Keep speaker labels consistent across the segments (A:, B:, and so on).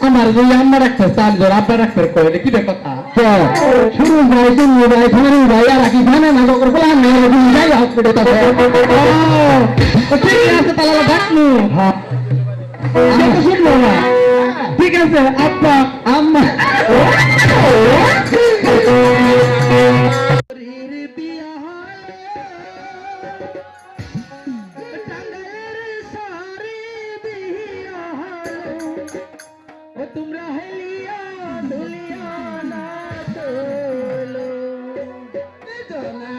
A: আমার যে আম্মা রাখতে চান ঘর আব্বা রাখতে কইলে কি কথা শুরু ভাই তুমি ভাই তোমার ভাই আর কি জানে না গর বলা না তুমি যাই হসপিটাল ও ঠিক আছে তাহলে ডাকনু হ্যাঁ শুনলো না ঠিক আছে, আব্বা, আম্মা। জনা সেরি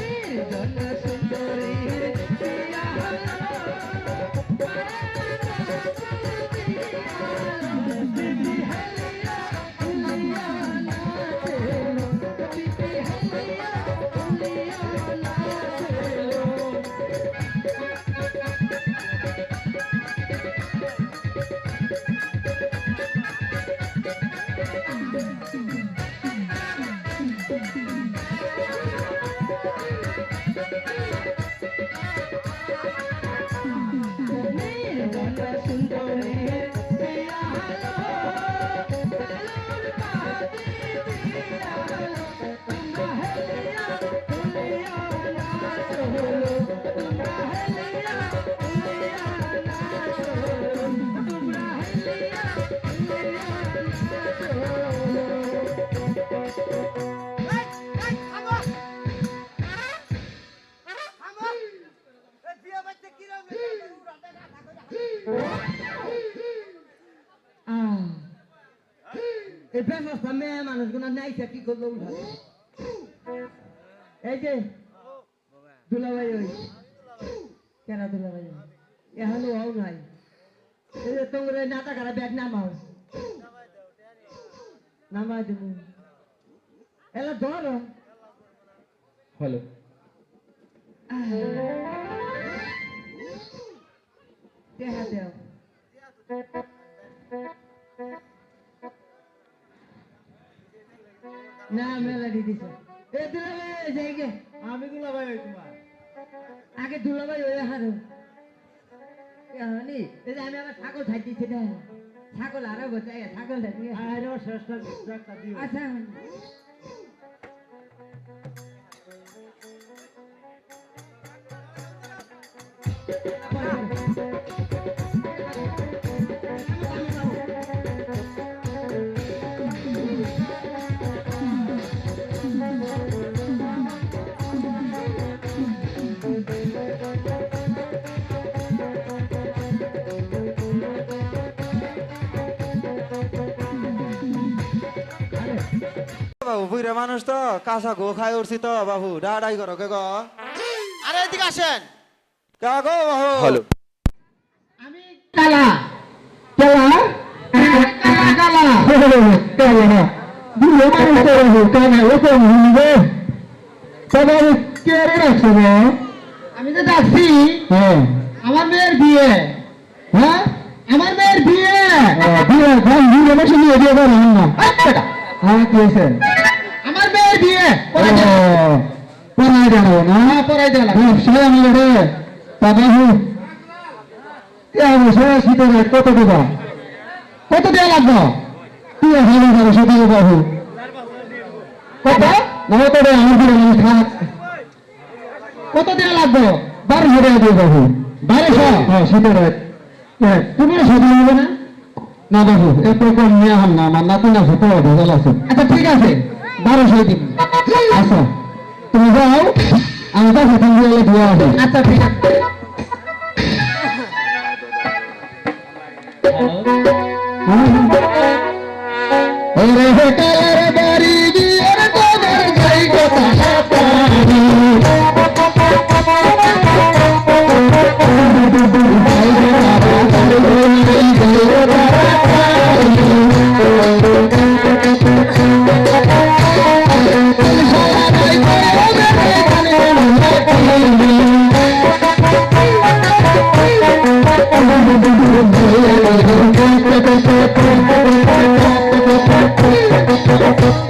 B: এই মানুষগুলো নাইছে কি করল উঠাবে এই যে দুলাভাই ওই। কেনা দুলাভাই? এখনও হও নাই। এই যে তোমরা নাটা কারা ব্যাগ নামাও। নামাই দেবো। এলা ধরো।
A: হ্যালো
B: দেখা দেও। না মেলা দি দিছে। এ দুলাভাই যাই গে।
A: আমি দুলাভাই ওই তোমার।
B: আগে দুলাভাই ওই হারো। জানি এই যে আমি আমার ছাগল থাই দিছি না ছাগল আরও বচাই ছাগল থাকি
A: আরও দিও।
B: আচ্ছা
C: বুড়ে মানুষ তো কাঁচা গো খাই উঠছি তো বাবু। ডাডাই করো কে গো?
D: আরে এদিকে আসেন।
C: কে গো বাবু? হ্যালো।
B: আমি
A: কালা। কালা? কালা কালা। কালা। দিলে মানুষ তো রহু কানা ও তো মুঙ্গে সবাই কে রে রাখছো রে
B: আমি তো যাচ্ছি।
A: হ্যাঁ।
B: আমার মেয়ের বিয়ে।
C: বিয়ে। ভাই বিয়ে বসে নিয়ে বিয়ে করে না। হ্যাঁ কি হয়েছে আমার মেয়ের বিয়ে। পড়াই দেবো না? পড়াই দেবো ব্যবসায় আমি রে। বাবা হু শীতের রেট কত দেবা কত দেওয়া লাগবে? তুই ভালো ভালো সেটা বাবু? কত? না আমার ঘরে আমি থাক। কত দেওয়া লাগবে? বারোশো টাকা দিয়ে বাবু। বারোশো? হ্যাঁ শীতের রেট তুমি সাথে নেবে না? না বাবু এত কম নিয়ে আহাম না আমার নাতি না ভূত ভেজাল আছে। আচ্ছা ঠিক আছে বারোশো দিন। আচ্ছা তুমি যাও আমি তো তুমি গেলে দিয়ে আসো আচ্ছা ঠিক আছে। ওরে Thank you.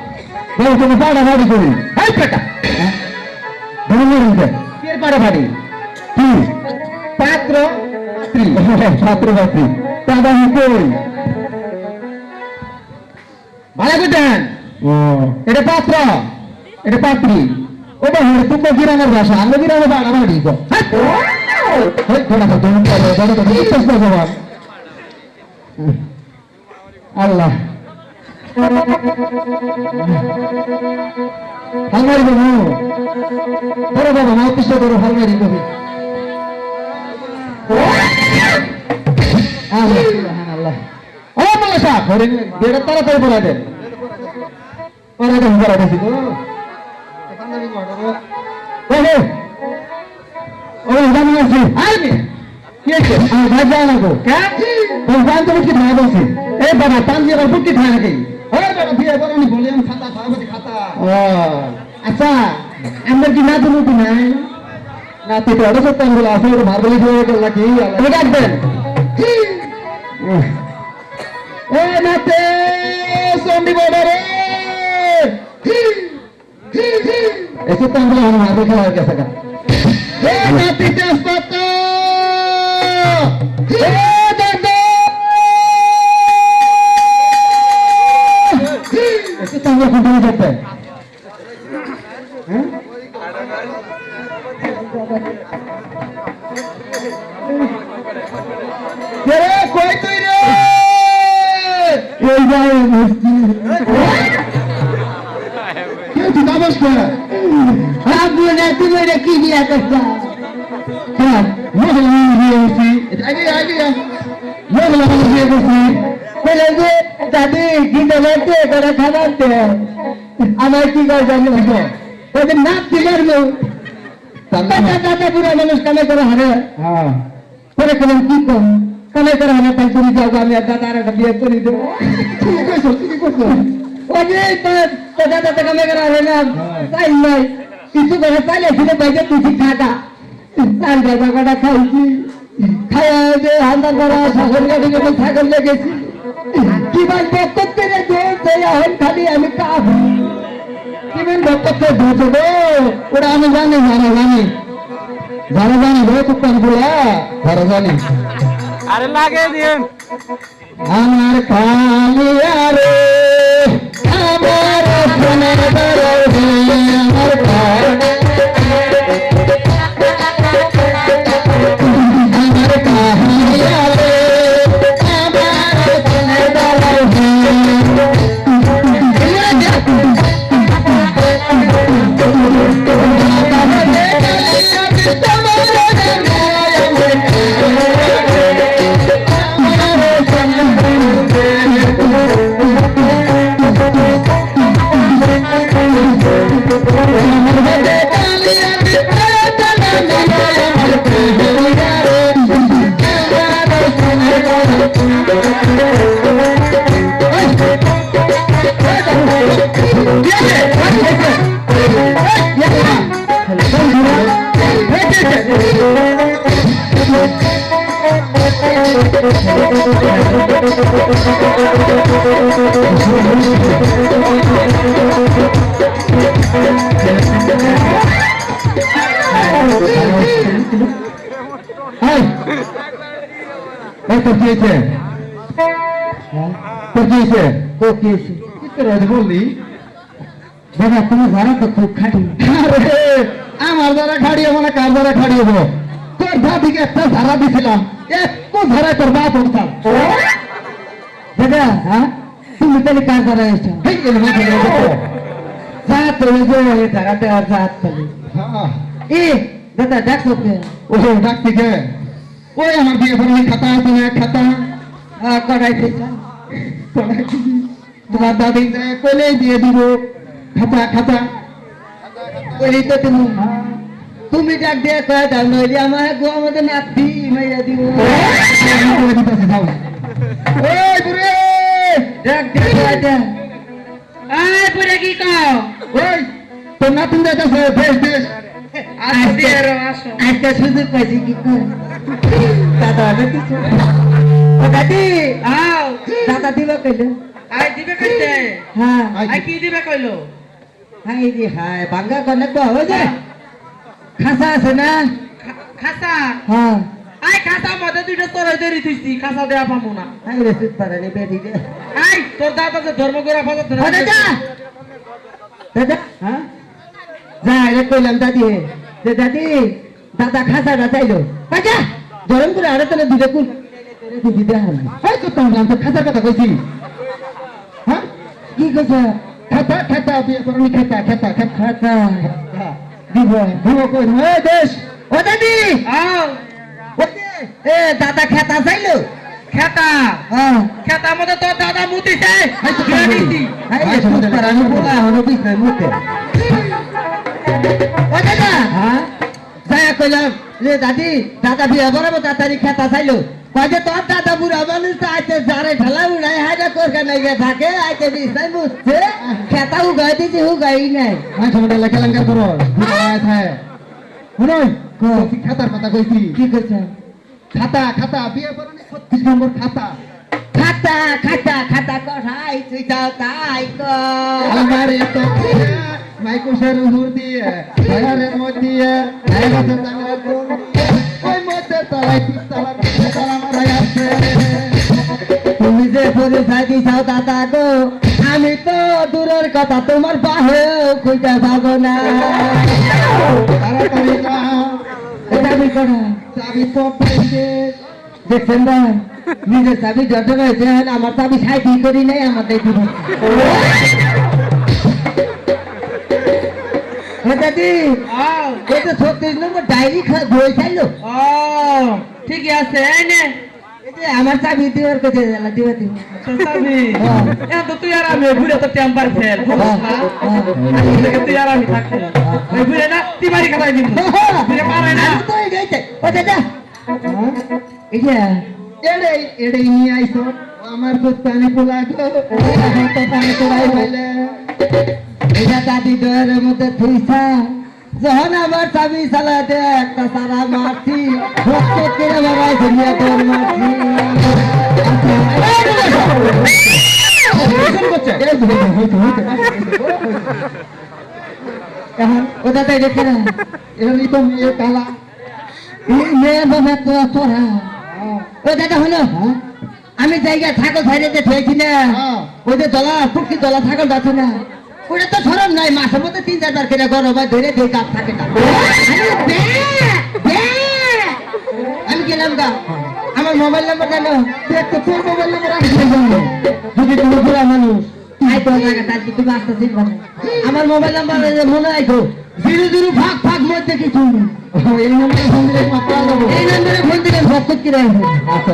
C: বল তুমি পাড়া বাড়ি করি। হাই পেটা। কে পাড়া বাড়ি? কি? পাত্র পাত্রী ছাত্র পাত্রী দাদা কই? ভালো করতেন ও। এটা পাত্র। এটা পাত্রী। ওটা হলে তুমি গ্রামের ভাষা আমি গ্রামের বাড়া বাড়ি গো হাই বিশ্বাস না। জবাব আল্লাহ হালমারি দেবো ধরো বাবা মা পিছিয়ে ধরো হালমারি দেবো আল্লাহ। ও মালা সাহ ঘরে বেড়ে তাড়াতাড়ি পড়া দেন। পড়া দেন পড়া জানি আইবে কি আছে ভাই যাই গো কে তো জান কি ভাই বলছি। এই বাবা পান দিয়ে রাখো খায় নাকি? আচ্ছা আমার কি না তুমি কি নাই? না তুই তো অবশ্য তো বলে আসলে তো মার্বেলি দিয়ে গেল নাকি? ডাকবেন এ নাতে সন্ডি বড় এসে তো আমরা মার্বেল খেলা হয়ে গেছে এ নাতি তেজপাত। দাদি কি দেবে করে খানাতে আমার কি করে জানি ওদের নাচ দিলার মো দাদা বুড়া মানুষ কানে করে হারে করে কেন কি কম কানে করে হারে তাই তুমি কিছু করে তার কটা খাইছি হান্দার করা শাসন গাড়ি গেলে ছাগল লেগেছি কি ভাই বক্তব্য রে যে এখন খালি আমি কাপ কিবেন বক্তব্য ধরছে গো ওটা আমি জানি জানি। জানি জানি জানি গো তুকানগুলা ধরো জানি।
A: আরে লাগে দিন।
C: আমার কালিয়া রে আমার সোনার দরজে তোর কি হয়েছে তোর কি হয়েছে
B: ও কি হয়েছে?
C: কি বললি
B: দাদা তুমি ঘরে তো খুব খাটি
C: আমার দ্বারা খাড়িয়ে মানে কার দ্বারা খাড়িয়ে হব তোর দাদিকে একটা ধারা দিছিলাম একটু ধারা তোর বাপ উঠতাম
B: দাদা হ্যাঁ তুমি তাহলে কার ঘরে এসছো
C: যে
B: তুমি যে আর যা তাহলে
C: হ্যাঁ,
B: এ দাদা দেখছ কে
C: ও ডাকছি কে ওই আমার বিয়ে করে খাতা আছে না খাতা?
B: কড়াই
C: পড়াই তোমার দাদি কোলে দিয়ে দিব। খাতা খাতা।
B: ওই তো তুমি। তুমি ডাক দিয়ে কয়ে দাও নইলে আমার গো আমাদের নাতি মাইয়া দিব।
C: ওই বুড়ে
B: ডাক দিয়ে কয়ে দাও।
A: আয় পুরে কি কও?
C: ওই তোর নাতিন যাইতেছে বেশ বেশ
B: আজকে সুযোগ পাইছি কি করে দাদা দেখিছো ও দাদি
A: আও।
B: দাদা দিব কইলে?
A: আয় দিবে কইতে?
B: হ্যাঁ।
A: আয় কি দিবে কইলো?
B: হাই রে হাই বাঙ্গা করলে তো হবে যে খাসা আছে না?
A: খাসা?
B: হ্যাঁ।
A: আয় খাসা মধ্যে দুইটা তরই দেরি থইছি। খাসা দেয়া পাবো না।
B: হাই রে সুত পারে রে বেটি রে।
A: আয় তোর দাদা যে ধর্মগোরা ফাজা
B: ও দাদা! দাদা! হ্যাঁ? যা রে কইলাম দাদি যে দাদি দাদা খাসাটা চাইলো। বাজা গরম করে আরে তাহলে দুটো কুল
C: তো খাতার কথা কইছি। হ্যাঁ
B: কি কইছে?
C: খাতা খাতা বিয়ে করে খাতা খাতা খাতা
B: খাতা দিব
C: দিব কই? এ দেশ!
B: ও দাদি!
A: আও।
B: এ দাদা খাতা চাইলো?
A: খেতা?
B: হ্যাঁ।
A: খেতা মধ্যে তোর দাদা মুতিছে?
C: এই তো
A: দিয়ে
B: কইলাম রে দাদি দাদা বিয়ে বরাবো তাড়াতাড়ি খেতা চাইলো। কয়ে তোর দাদা বুড়া মানুষ আইতে জারে ঢালা উড়াই হাইরা করকে নাই গে থাকে আইতে বিছাই বুঝছে খেতা উগাই দিছি উগাই নাই।
C: আমি সময় লেখা লঙ্কা করো। আয় থাকে শুনুন খাতার কথা কইছি।
B: কি করছে
C: খাতা খাতা বিয়ে করে ছত্রিশ নম্বর খাতা।
B: খাতা খাতা খাতা কঠাই তুই যাও তাই
C: আমার এত মাইকুশের হুর দিয়ে জাঙ্গা কোন দিয়ে ওই মধ্যে তলায় পিস্তলা পিস্তলা মারাই আছে
B: তুমি যে পরিচয় দিছাও দাদা গো আমি তো দূরের কথা তোমার বাহেও খুঁজে পাবো না
C: তাড়াতাড়ি যাও
B: এটা আমি করা
C: চাবি
B: নিজের চাবি যত রয়েছে আমার চাবি সাইডি করি নাই আমার দেখি এই তো ছত্রিশ নম্বর ডায়েরি বই চাইলো
A: ঠিকই আছে এই নে।
B: আমার চাবি দেওয়ার কথা দিবা দিব
A: চাবি?
B: হ্যাঁ।
A: এখন তো তুই আর আমি ঘুরে তো টেম্পার ফেল। আজকে থেকে তুই আর আমি থাকব। ঘুরে না তুই বাড়ি খাতাই দিব? ঘুরে পারে না।
B: তো এই যাইতে ও দাদা। এই যে
C: এড়ে এড়ে নিয়ে আইছো আমার কুত্তানি পোলা গো এখন তো পানি হইলে।
B: এটা দাদি ডয়ের মধ্যে থুইছা যখন আমার চাবি চালাতে একটা সারা মারছি বাবাই ধরিয়া তোর মারছি।
C: এই যে, হইছে, হইছে,
B: এখন ও দাদা দেখে না
C: এরই তো মেয়ে কালা।
B: মেয়ে বাবা তো তোরা। ও দাদা হলো আমি জায়গা ছাগল ছাইড়ে যে না।
C: হ্যাঁ।
B: ওই যে দলা ফুটকি দলা ছাগল আছে না। ওটা তো সরম নাই, মাসের মধ্যে তিন চারবার কেটে গরম হয়, ধরে দিয়ে কাপ থাকে। আমি গেলাম গা। আমার মোবাইল নাম্বার জানো
C: তোর মোবাইল নাম্বার
B: যদি তুমি পুরা মানুষ? আমার মোবাইল নাম্বার মনে রাখো জিরো জিরো ফাঁক ফাঁক মধ্যে কিছু।
C: এই নম্বরে ফোন দিলে
B: এই নম্বরে ফোন দিলে ভক্ত কি রাখবে?
C: আচ্ছা